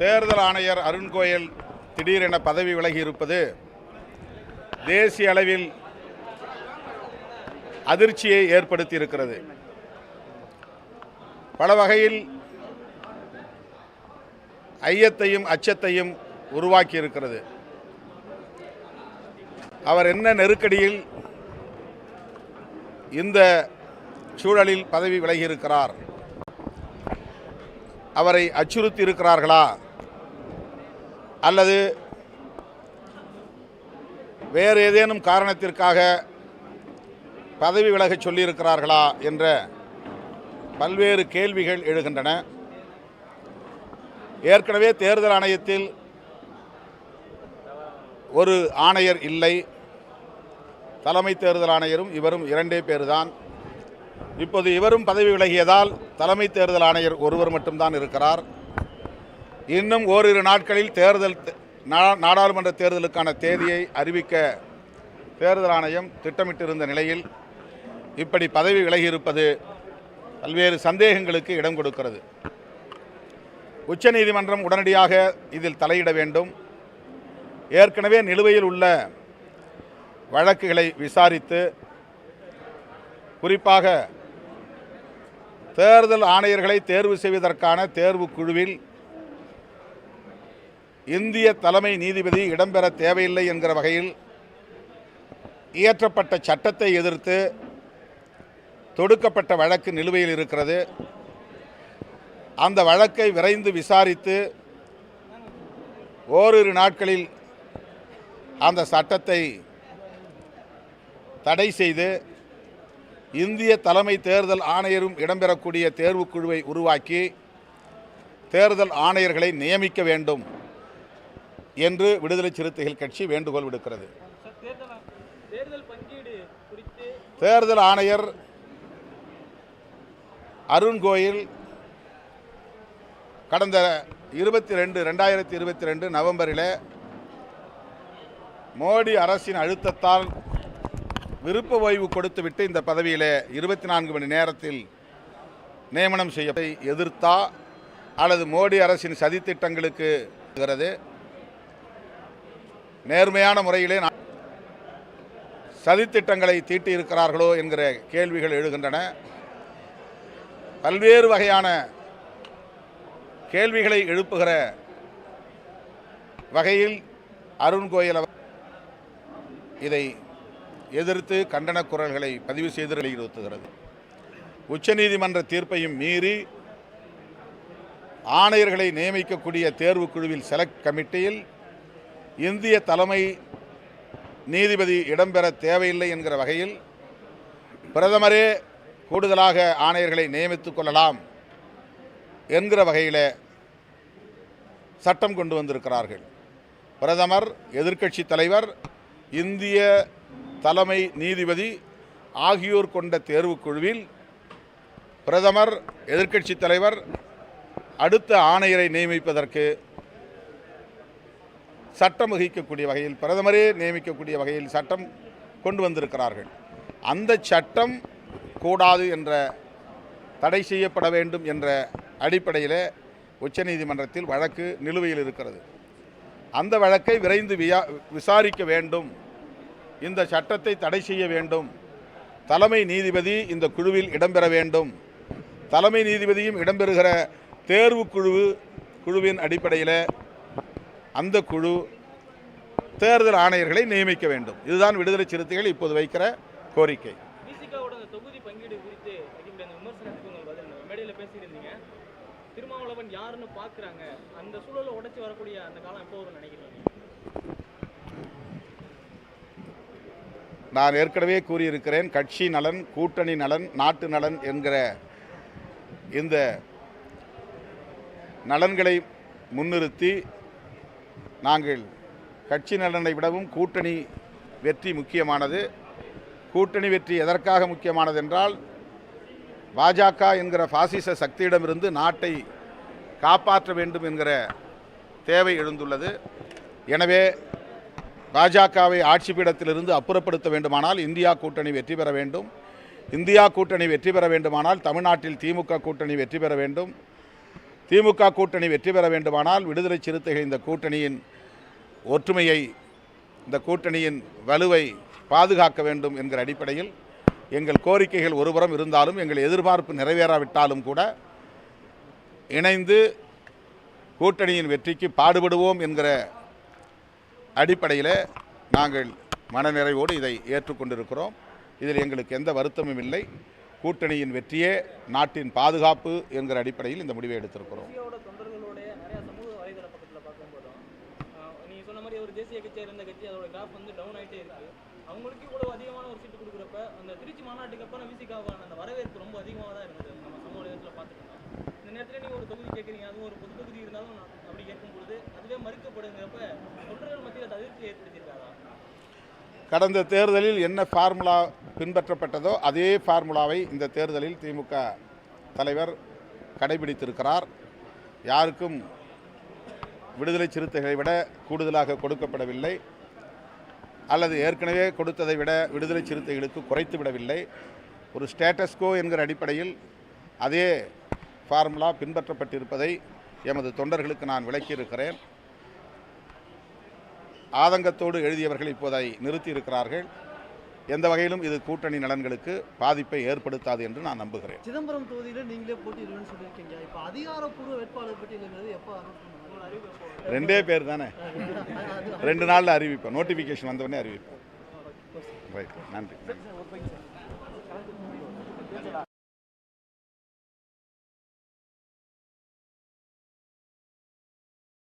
தேர்தல் ஆணையர் அருண் கோயல் திடீரென பதவி விலகி இருப்பது தேசிய அளவில் அதிர்ச்சியை ஏற்படுத்தி இருக்கிறது பல வகையில் ஐயத்தையும் அச்சத்தையும் உருவாக்கி இருக்கிறது அவர் என்ன நெருக்கடியில் இந்த சூழலில் பதவி விலகி இருக்கிறார் அவரை அச்சுறுத்தி இருக்கிறார்களா அல்லது வேறு ஏதேனும் காரணத்திற்காக பதவி விலகச் சொல்லியிருக்கிறார்களா என்ற பல்வேறு கேள்விகள் எழுகின்றன. ஏற்கனவே தேர்தல் ஆணையத்தில் ஒரு ஆணையர் இல்லை. தலைமை தேர்தல் ஆணையரும் இவரும் இரண்டே பேர்தான். இப்போது இவரும் பதவி விலகியதால் தலைமை தேர்தல் ஆணையர் ஒருவர் மட்டும்தான் இருக்கிறார். இன்னும் ஓரிரு நாட்களில் தேர்தல் நாடாளுமன்ற தேர்தலுக்கான தேதியை அறிவிக்க தேர்தல் ஆணையம் திட்டமிட்டிருந்த நிலையில் இப்படி பதவி விலகியிருப்பது பல்வேறு சந்தேகங்களுக்கு இடம் கொடுக்கிறது. உச்சநீதிமன்றம் உடனடியாக இதில் தலையிட வேண்டும். ஏற்கனவே நிலுவையில் உள்ள வழக்குகளை விசாரித்து குறிப்பாக தேர்தல் ஆணையர்களை தேர்வு செய்வதற்கான தேர்வு குழுவில் இந்திய தலைமை நீதிபதி இடம்பெற தேவையில்லை என்கிற வகையில் இயற்றப்பட்ட சட்டத்தை எதிர்த்து தொடுக்கப்பட்ட வழக்கு நிலுவையில் இருக்கிறது. அந்த வழக்கை விரைந்து விசாரித்து ஓரிரு நாட்களில் அந்த சட்டத்தை தடை செய்து இந்திய தலைமை தேர்தல் ஆணையரும் இடம்பெறக்கூடிய தேர்வுக்குழுவை உருவாக்கி தேர்தல் ஆணையர்களை நியமிக்க வேண்டும். என்று விடுதலை சிறுத்தைகள் கட்சி வேண்டுகோள் விடுக்கிறது. தேர்தல் ஆணையர் அருண் கோயில் கடந்த இருபத்தி ரெண்டு ரெண்டாயிரத்தி இருபத்தி ரெண்டு நவம்பரில் மோடி அரசின் அழுத்தத்தால் விருப்ப ஓய்வு கொடுத்துவிட்டு இந்த பதவியில் இருபத்தி நான்கு மணி நேரத்தில் நியமனம் செய்ய எதிர்த்தா அல்லது மோடி அரசின் சதித்திட்டங்களுக்கு இருக்கிறது நேர்மையான முறையிலே சதித்திட்டங்களை தீட்டியிருக்கிறார்களோ என்கிற கேள்விகள் எழுகின்றன. பல்வேறு வகையான கேள்விகளை எழுப்புகிற வகையில் அருண் கோயல் அவர் இதை எதிர்த்து கண்டனக் குரல்களை பதிவு செய்து வலியுறுத்துகிறது உச்சநீதிமன்ற தீர்ப்பையும் மீறி ஆணையர்களை நியமிக்கக்கூடிய தேர்வுக் குழுவில் செலக்ட் கமிட்டியில் இந்திய தலைமை நீதிபதி இடம்பெற தேவையில்லை என்கிற வகையில் பிரதமரே கூடுதலாக ஆணையர்களை நியமித்துக் கொள்ளலாம் என்கிற வகையில் சட்டம் கொண்டு வந்திருக்கிறார்கள். பிரதமர் எதிர்க்கட்சி தலைவர் இந்திய தலைமை நீதிபதி ஆகியோர் கொண்ட தேர்வுக்குழுவில் பிரதமர் எதிர்க்கட்சி தலைவர் அடுத்த ஆணையரை நியமிப்பதற்கு சட்டம் வகிக்கக்கூடிய வகையில் பிரதமரே நியமிக்கக்கூடிய வகையில் சட்டம் கொண்டு வந்திருக்கிறார்கள். அந்த சட்டம் கூடாது என்ற தடை செய்யப்பட வேண்டும் என்ற அடிப்படையில் உச்சநீதிமன்றத்தில் வழக்கு நிலுவையில் இருக்கிறது. அந்த வழக்கை விரைந்து வியா விசாரிக்க வேண்டும். இந்த சட்டத்தை தடை செய்ய வேண்டும். தலைமை நீதிபதி இந்த குழுவில் இடம்பெற வேண்டும். தலைமை நீதிபதியும் இடம்பெறுகிற தேர்வு குழு குழுவின் அடிப்படையில் அந்த குழு தேர்தல் ஆணையர்களை நியமிக்க வேண்டும். இதுதான் விடுதலை சிறுத்தைகள் இப்போது வைக்கிற கோரிக்கை. நான் ஏற்கனவே கூறியிருக்கிறேன் கட்சி நலன் கூட்டணி நலன் நாட்டு நலன் என்கிற இந்த நலன்களை முன்னிறுத்தி நாங்கள் கட்சி நலனை விடவும் கூட்டணி வெற்றி முக்கியமானது. கூட்டணி வெற்றி எதற்காக முக்கியமானது என்றால் பாஜக என்கிற பாசிச சக்தியிடமிருந்து நாட்டை காப்பாற்ற வேண்டும் என்கிற தேவை எழுந்துள்ளது. எனவே பாஜகவை ஆட்சி பீடத்திலிருந்து அப்புறப்படுத்த வேண்டுமானால் இந்தியா கூட்டணி வெற்றி பெற வேண்டும். இந்தியா கூட்டணி வெற்றி பெற வேண்டுமானால் தமிழ்நாட்டில் திமுக கூட்டணி வெற்றி பெற வேண்டும். திமுக கூட்டணி வெற்றி பெற வேண்டுமானால் விடுதலை சிறுத்தைகள் இந்த கூட்டணியின் ஒற்றுமையை இந்த கூட்டணியின் வலுவை பாதுகாக்க வேண்டும் என்கிற அடிப்படையில் எங்கள் கோரிக்கைகள் ஒருபுறம் இருந்தாலும் எங்கள் எதிர்பார்ப்பு நிறைவேறாவிட்டாலும் கூட இணைந்து கூட்டணியின் வெற்றிக்கு பாடுபடுவோம் என்கிற அடிப்படையில் நாங்கள் மனநிறைவோடு இதை ஏற்றுக்கொண்டிருக்கிறோம். இதில் எங்களுக்கு எந்த வருத்தமும் இல்லை. கூட்டணியின் வெற்றியே நாட்டின் பாதுகாப்பு என்கிற அடிப்படையில் இந்த முடிவை எடுத்திருக்கிறோம். மாதிரி ஒரு கட்சியாக இருந்த கட்சி அதோட கிராஃப் வந்து டவுன் ஆயிட்டே இருக்கு. அவங்களுக்கு இவ்வளவு அதிகமான ஒரு சீட்டு கொடுக்குறப்ப அந்த திருச்சி மாநாட்டுக்கு அப்புறம் விசிகாவான அந்த வரவேற்பு ரொம்ப அதிகமாக தான் இருந்தது. நம்ம சமூக வலைதளத்தில் பார்த்துருக்கோம் இந்த நேரத்தில் நீங்கள் ஒரு தொகுதி கேட்குறீங்க அதுவும் ஒரு பொது தொகுதி இருந்தாலும் அப்படி கேட்கும் பொழுது அதுவே மறுக்கப்படுங்கிறப்ப தொண்டர்கள் மத்தியில் அது அதிர்ச்சி கடந்த தேர்தலில் என்ன ஃபார்முலா பின்பற்றப்பட்டதோ அதே ஃபார்முலாவை இந்த தேர்தலில் திமுக தலைவர் கடைபிடித்திருக்கிறார். யாருக்கும் விடுதலை சிறுத்தைகளை விட கூடுதலாக கொடுக்கப்படவில்லை. அல்லது ஏற்கனவே கொடுத்ததை விட விடுதலை சிறுத்தைகளுக்கு குறைத்து விடவில்லை. ஒரு ஸ்டேட்டஸ்கோ என்கிற அடிப்படையில் அதே ஃபார்முலா பின்பற்றப்பட்டிருப்பதை எமது தொண்டர்களுக்கு நான் விளக்கியிருக்கிறேன். ஆதங்கத்தோடு எழுதியவர்கள் இப்போதை நிறுத்தி இருக்கிறார்கள் எந்த வகையிலும் இது கூட்டணி நலன்களுக்கு பாதிப்பை ஏற்படுத்தாது என்று நான் நம்புகிறேன். சிதம்பரம் தொகுதியில் நீங்களே போட்டியிடுவேன்னு சொல்லியிருக்கீங்க. இப்போ அதிகாரப்பூர்வ வேட்பாளர் பட்டியலுங்கிறது எப்போ? ரெண்டே பேர் தானே? ரெண்டு நாளில் அறிவிப்பேன் நோட்டிஃபிகேஷன் வந்தவொடனே அறிவிப்பேன் ரைட் நன்றி.